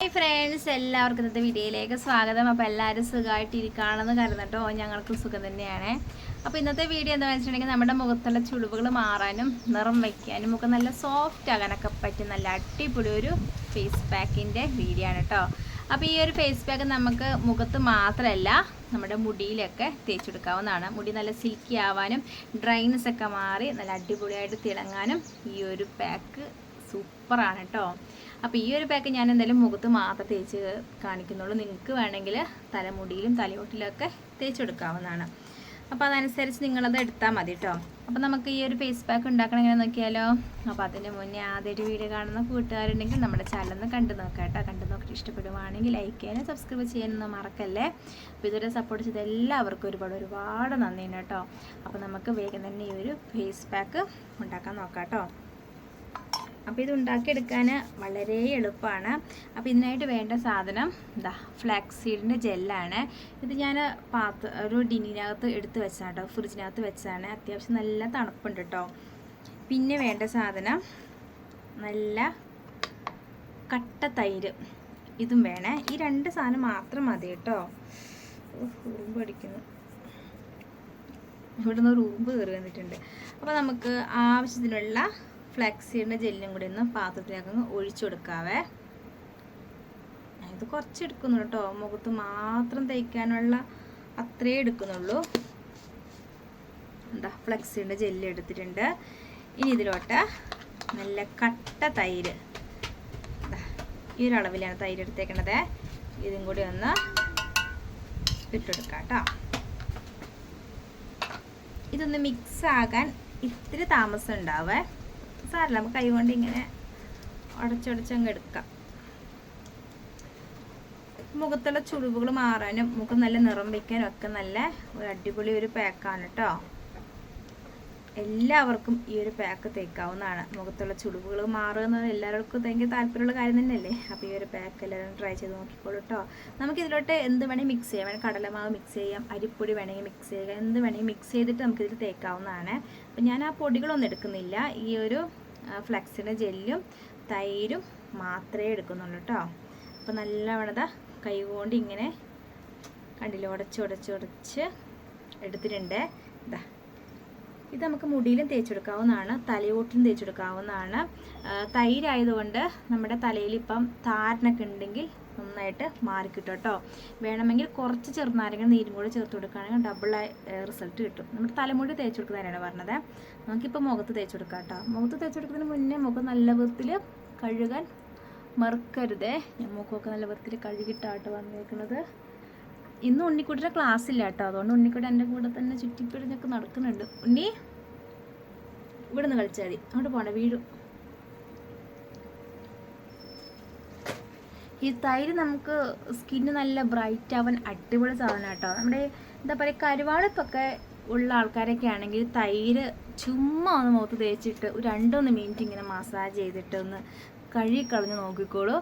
Hi friends എല്ലാവർക്കും ഇന്നത്തെ വീഡിയോയിലേക്ക് സ്വാഗതം. അപ്പോൾ എല്ലാവരും സുഖമായിട്ടിരിക്കുകയാണെന്ന് കരുതട്ടോ. ഞങ്ങൾക്ക് സുഖം തന്നെയാണ്. അപ്പോൾ ഇന്നത്തെ വീഡിയോ എന്താ വെച്ചിട്ടുണ്ടെങ്കിൽ നമ്മുടെ മുഖത്തുള്ള ചുളിവുകൾ മാറാനും നിറം വയ്ക്കാനും മുഖം നല്ല സോഫ്റ്റ് ആകാനൊക്കെ പറ്റും നല്ല അടിപൊളി ഒരു ഫേസ് പാക്കിന്റെ വീഡിയോ ആണ് കേട്ടോ അപ്പോൾ ഈ ഒരു ഫേസ് പാക്ക് നമുക്ക് മുഖത്ത് മാത്രമല്ല നമ്മുടെ മുടിയിലൊക്കെ തേച്ചെടുക്കാവുന്നതാണ്. മുടി നല്ല സിൽക്കി ആവാനും ഡ്രൈനസ് ഒക്കെ മാറി നല്ല അടിപൊളിയായിട്ട് തിളങ്ങാനും ഈ ഒരു പാക്ക് സൂപ്പറാണ് കേട്ടോ അപ്പോൾ ഈ ഒരു പാക്ക് ഞാൻ എന്തായാലും മുഖത്ത് മാത്രം തേച്ച് കാണിക്കുന്നുള്ളൂ. നിങ്ങൾക്ക് വേണമെങ്കിൽ തലമുടിയിലും തലയോട്ടിലൊക്കെ തേച്ചെടുക്കാവുന്നതാണ്. അപ്പോൾ അതനുസരിച്ച് നിങ്ങളത് എടുത്താൽ മതി കേട്ടോ അപ്പോൾ നമുക്ക് ഈ ഒരു ഫേസ് പാക്ക് ഉണ്ടാക്കണം എങ്ങനെ നോക്കിയാലോ? അപ്പോൾ അതിന് മുന്നേ ആദ്യമായിട്ട് വീഡിയോ കാണുന്ന കൂട്ടുകാരുണ്ടെങ്കിൽ നമ്മുടെ ചാനലൊന്ന് കണ്ടു നോക്കാം കേട്ടോ. കണ്ടു നോക്കിയിട്ട് ഇഷ്ടപ്പെടുവാണെങ്കിൽ ലൈക്ക് ചെയ്യാനും സബ്സ്ക്രൈബ് ചെയ്യാനൊന്നും മറക്കല്ലേ? അപ്പോൾ ഇതുവരെ സപ്പോർട്ട് ചെയ്ത എല്ലാവർക്കും ഒരുപാട് ഒരുപാട് നന്ദിയുണ്ട് കേട്ടോ. അപ്പോൾ നമുക്ക് വേഗം തന്നെ ഈ ഒരു ഫേസ് പാക്ക് ഉണ്ടാക്കാൻ നോക്കാം കേട്ടോ. അപ്പോൾ ഇത് ഉണ്ടാക്കിയെടുക്കാൻ വളരെ എളുപ്പമാണ് അപ്പോൾ ഇതിനായിട്ട് വേണ്ട സാധനം എന്താ ഫ്ലാക്സ് സീഡിന്റെ ജെല്ലാണ് ഇത് ഞാൻ പാത്ര ഒരു ഡിന്നിനകത്ത് എടുത്ത് വെച്ചാണ് കേട്ടോ ഫ്രിഡ്ജിനകത്ത് വെച്ചാണ്. അത്യാവശ്യം നല്ല തണുപ്പുണ്ട് കേട്ടോ പിന്നെ വേണ്ട സാധനം നല്ല കട്ട തൈര്. ഇതും വേണേ. ഈ രണ്ട് സാധനം മാത്രം മതി കേട്ടോ ഉറുമ്പ് അടിക്കുന്നു. ഇവിടുന്ന് ഒരു ഉറുമ്പ് കയറി വന്നിട്ടുണ്ട്. അപ്പോൾ നമുക്ക് ആവശ്യത്തിനുള്ള ഫ്ലാക്സീഡിന്റെ ജെല്ലും കൂടി ഒന്ന് പാത്രത്തിലേക്ക് അങ്ങ് ഒഴിച്ചു കൊടുക്കാവേ. ഇത് കുറച്ച് കേട്ടോ. മുഖത്ത് മാത്രം തയ്ക്കാനുള്ള അത്രേ എടുക്കുന്നുള്ളൂ. എന്താ ഫ്ലെക്സിന്റെ ജെല്ല് എടുത്തിട്ടുണ്ട്. ഇനി ഇതിലോട്ട് നല്ല കട്ട തൈര്. ഈ ഒരു അളവിലാണ് തൈര് എടുത്തേക്കണത്. ഇതും കൂടി ഒന്ന് ഇട്ടെടുക്കാം കേട്ടോ. ഇതൊന്ന് മിക്സ് ആകാൻ ഇത്തിരി താമസം ഉണ്ടാവേ. സാരല്ല നമുക്ക് കൈ കൊണ്ട് ഇങ്ങനെ ഉടച്ചുടച്ചങ്ങ് എടുക്കാം മുഖത്തുള്ള ചുളിവുകൾ മാറാനും മുഖം നല്ല നിറം വയ്ക്കാനും ഒക്കെ നല്ല ഒരു അടിപൊളി ഒരു പാക്കാണ് കേട്ടോ എല്ലാവർക്കും ഈ ഒരു പാക്ക് തേക്കാവുന്നതാണ്. മുഖത്തുള്ള ചുളിവുകൾ മാറുക എന്ന് എല്ലാവർക്കും ഭയങ്കര താല്പര്യമുള്ള കാര്യം തന്നെയല്ലേ? അപ്പോൾ ഈ ഒരു പാക്ക് എല്ലാവരും ട്രൈ ചെയ്ത് നോക്കിക്കോളൂ കേട്ടോ നമുക്ക് ഇതിലോട്ട് എന്ത് വേണമെങ്കിൽ മിക്സ് ചെയ്യാം. വേണമെങ്കിൽ കടലമാവ് മിക്സ് ചെയ്യാം അരിപ്പൊടി വേണമെങ്കിൽ മിക്സ് ചെയ്യുക എന്ത് വേണമെങ്കിൽ മിക്സ് ചെയ്തിട്ട് നമുക്കിതിൽ തേക്കാവുന്നതാണ്. അപ്പോൾ ഞാൻ ആ പൊടികളൊന്നും എടുക്കുന്നില്ല. ഈ ഒരു ഫ്ലക്സിന്റെ ജെല്ലും തൈരും മാത്രമേ എടുക്കുന്നുള്ളൂ കേട്ടോ അപ്പോൾ നല്ലവണ്ണത കൈകൊണ്ട് ഇങ്ങനെ കണ്ടില്ല ഉടച്ച് ഉടച്ച് ഉടച്ച് എടുത്തിട്ടുണ്ട്. ഇതാ ഇത് നമുക്ക് മുടിയിലും തേച്ചെടുക്കാവുന്നതാണ് തലയോട്ടിലും തേച്ചെടുക്കാവുന്നതാണ്. തൈരായതുകൊണ്ട് നമ്മുടെ തലയിൽ ഇപ്പം താരനൊക്കെ ഉണ്ടെങ്കിൽ നന്നായിട്ട് മാറിക്കിട്ടും കേട്ടോ വേണമെങ്കിൽ കുറച്ച് ചെറുനാരങ്ങ നീരും കൂടെ ചേർത്ത് കൊടുക്കുകയാണെങ്കിൽ ഡബിൾ റിസൾട്ട് കിട്ടും. നമ്മുടെ തലമുടി തേച്ച് കൊടുക്കുന്നതിനാണ് പറഞ്ഞത്. നമുക്കിപ്പോൾ മുഖത്ത് തേച്ച് കൊടുക്കാം കേട്ടോ മുഖത്ത് തേച്ച് കൊടുക്കുന്നതിന് മുന്നേ മുഖം നല്ല വൃത്തിയിൽ കഴുകാൻ മറക്കരുതേ. മുഖമൊക്കെ നല്ല വൃത്തിയിൽ കഴുകിയിട്ടാട്ടോ വന്നേക്കുന്നത് ഇന്ന് ഉണ്ണിക്കുട്ടിയുടെ ക്ലാസ് ഇല്ല കേട്ടോ. അതുകൊണ്ട് ഉണ്ണിക്കുട്ടി എന്റെ കൂടെ തന്നെ ചുറ്റിപ്പിടിഞ്ഞൊക്കെ നടക്കുന്നുണ്ട്. ഉണ്ണി ഇവിടെ നിന്ന് കളിച്ചാൽ മതി. അങ്ങോട്ട് പോകണ്ട വീട് ഈ തൈര് നമുക്ക് സ്കിന്ന് നല്ല ബ്രൈറ്റ് ആവാൻ അടിപൊളി സാധനം കേട്ടോ. നമ്മുടെ എന്താ പറയുക കരുവാളിപ്പൊക്കെ ഉള്ള ആൾക്കാരൊക്കെ ആണെങ്കിൽ തൈര് ചുമ്മാ ഒന്ന് മുഖത്ത് തേച്ചിട്ട് രണ്ടൊന്ന് മിനിറ്റ് ഇങ്ങനെ മസാജ് ചെയ്തിട്ട് ഒന്ന് കഴുകി കളഞ്ഞ് നോക്കിക്കോളൂ.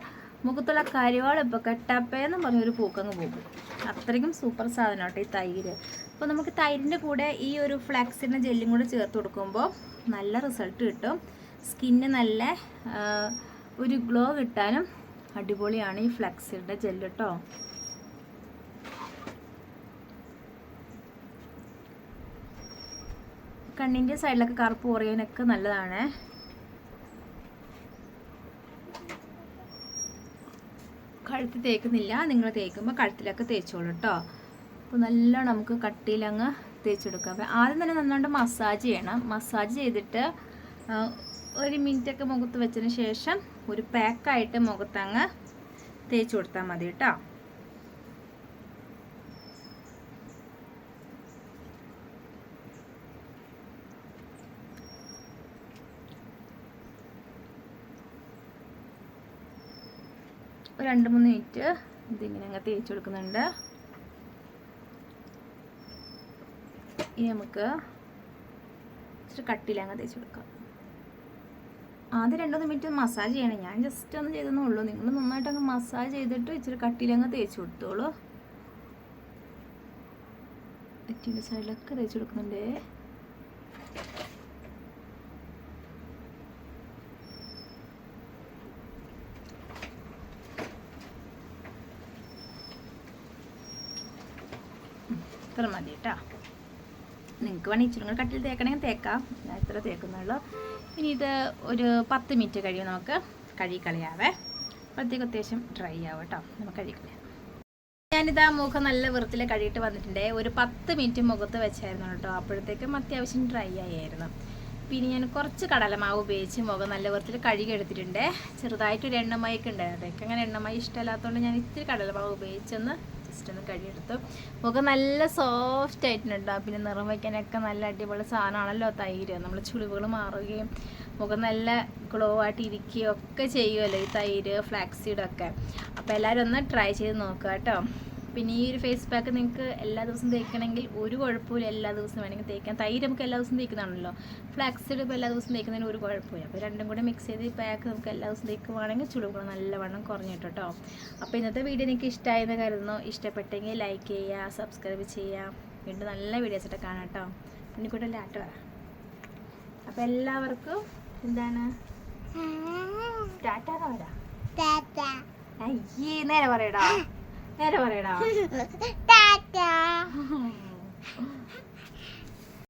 മുഖത്തുള്ള കരുവാളിപ്പൊക്കെ ടപ്പേന്ന് പറഞ്ഞൊരു പൂക്കങ്ങ് പോകും. അത്രയ്ക്കും സൂപ്പർ സാധനം കേട്ടോ ഈ തൈര്. അപ്പോൾ നമുക്ക് തൈരിന്റെ കൂടെ ഈ ഒരു ഫ്ലാക്സിന്റെ ജെല്ലും കൂടെ ചേർത്ത് കൊടുക്കുമ്പോൾ നല്ല റിസൾട്ട് കിട്ടും. സ്കിന്ന് നല്ല ഒരു ഗ്ലോ കിട്ടാനും അടിപൊളിയാണ് ഈ ഫ്ലക്സിന്റെ ജെല്ല് കേട്ടോ കണ്ണിന്റെ സൈഡിലൊക്കെ കറുപ്പ് കുറയാനൊക്കെ നല്ലതാണ്. കഴുത്ത് തേക്കുന്നില്ല. നിങ്ങൾ തേക്കുമ്പോൾ കഴുത്തിലൊക്കെ തേച്ചോളൂ കേട്ടോ അപ്പോൾ നല്ലോണം നമുക്ക് കട്ടിയിലങ്ങ് തേച്ചെടുക്കാം. അപ്പോൾ ആദ്യം തന്നെ നന്നായിട്ട് മസാജ് ചെയ്യണം. മസാജ് ചെയ്തിട്ട് ഒരു മിനിറ്റൊക്കെ മുഖത്ത് വെച്ചതിന് ശേഷം ഒരു പാക്കായിട്ട് മുഖത്തങ്ങ് തേച്ച് കൊടുത്താൽ മതി കേട്ടോ രണ്ട് മൂന്ന് മിനിറ്റ് ഇതിങ്ങനെ അങ്ങ് തേച്ച് കൊടുക്കുന്നുണ്ട്. ഇനി നമുക്ക് ഇച്ചിരി കട്ടിയിൽ അങ്ങ് തേച്ച് കൊടുക്കാം. ആദ്യം രണ്ടു മിനിറ്റ് മസാജ് ചെയ്യണം. ഞാൻ ജസ്റ്റ് ഒന്ന് ചെയ്തെന്നേ ഉള്ളൂ. നിങ്ങൾ നന്നായിട്ട് അങ്ങ് മസാജ് ചെയ്തിട്ട് ഇച്ചിരി കട്ടിയിൽ അങ്ങ് തേച്ച് കൊടുത്തോളൂ. സൈഡിലൊക്കെ തേച്ച് കൊടുക്കുന്നുണ്ട്. ഇത്ര മതി കേട്ടോ. നിങ്ങൾക്ക് വേണമെങ്കിൽ ഇച്ചിരി കൂടെ കട്ടിൽ തേക്കണമെങ്കിൽ തേക്കാം. ഞാൻ ഇത്ര തേക്കുന്നുള്ളൂ. ഇനി ഇത് ഒരു പത്ത് മിനിറ്റ് കഴിയും നമുക്ക് കഴുകി കളയാവേ അപ്പോഴത്തേക്ക് അത്യാവശ്യം ഡ്രൈ ആവും കേട്ടോ. നമുക്ക് കഴുകി കളയാം ഞാനിതാ മുഖം നല്ല വൃത്തിയിൽ കഴുകിയിട്ട് വന്നിട്ടുണ്ട്. ഒരു പത്ത് മിനിറ്റ് മുഖത്ത് വെച്ചായിരുന്നു കേട്ടോ. അപ്പോഴത്തേക്കും അത്യാവശ്യം ഡ്രൈ ആയിരുന്നു. പിന്നെ ഞാൻ കുറച്ച് കടലമാവ് ഉപയോഗിച്ച് മുഖം നല്ല വൃത്തിയിൽ കഴുകി എടുത്തിട്ടുണ്ട് ചെറുതായിട്ടൊരു എണ്ണമയൊക്കെ ഉണ്ടായിരുന്നു അതൊക്കെ അങ്ങനെ എണ്ണമയ ഇഷ്ടമല്ലാത്തതുകൊണ്ട് ഞാൻ ഇത്തിരി കടലമാവ് ഉപയോഗിച്ചൊന്ന് ജസ്റ്റ് ഒന്ന് കഴുകിയെടുത്തു മുഖം നല്ല സോഫ്റ്റ് ആയിട്ടുണ്ട്. പിന്നെ നിറം വയ്ക്കാനൊക്കെ നല്ല അടിപൊളി സാധനമാണല്ലോ തൈര്. നമ്മൾ ചുളിവുകൾ മാറുകയും മുഖം നല്ല ഗ്ലോ ആയിട്ട് ഇരിക്കുകയും ഒക്കെ ചെയ്യുമല്ലോ ഈ തൈര് ഫ്ലാക്സീഡൊക്കെ അപ്പോൾ എല്ലാവരും ഒന്ന് ട്രൈ ചെയ്ത് നോക്കുക കേട്ടോ. പിന്നെ ഈ ഒരു ഫേസ് പാക്ക് നിങ്ങൾക്ക് എല്ലാ ദിവസവും തേക്കണമെങ്കിൽ ഒരു കുഴപ്പമില്ല എല്ലാ ദിവസവും വേണമെങ്കിൽ തേക്കാം. തൈര് നമുക്ക് എല്ലാ ദിവസവും തേക്കുന്നതാണല്ലോ. ഫ്ലാക്സിഡ് ഇപ്പോൾ എല്ലാ ദിവസവും തേക്കുന്നതിന് ഒരു കുഴപ്പമില്ല അപ്പോൾ രണ്ടും കൂടെ മിക്സ് ചെയ്ത് ഈ പാക്ക് നമുക്ക് എല്ലാ ദിവസവും തേക്കുവാണെങ്കിൽ ചുളുകൾ നല്ലവണ്ണം കുറഞ്ഞു കേട്ടോ. അപ്പോൾ ഇന്നത്തെ വീഡിയോ നിങ്ങൾക്ക് ഇഷ്ടമായെന്ന് കരുതുന്നു. ഇഷ്ടപ്പെട്ടെങ്കിൽ ലൈക്ക് ചെയ്യുക സബ്സ്ക്രൈബ് ചെയ്യുക. വീണ്ടും നല്ല വീഡിയോസ് ആയിട്ട് കാണാം കേട്ടോ. പിന്നെ കൂടെ ലാട്ട് വരാം. അപ്പോൾ എല്ലാവർക്കും എന്താണ്? ടാറ്റ വരാം അയ്യേ നേരെ പറയടാ. നേരെ പറയടാ.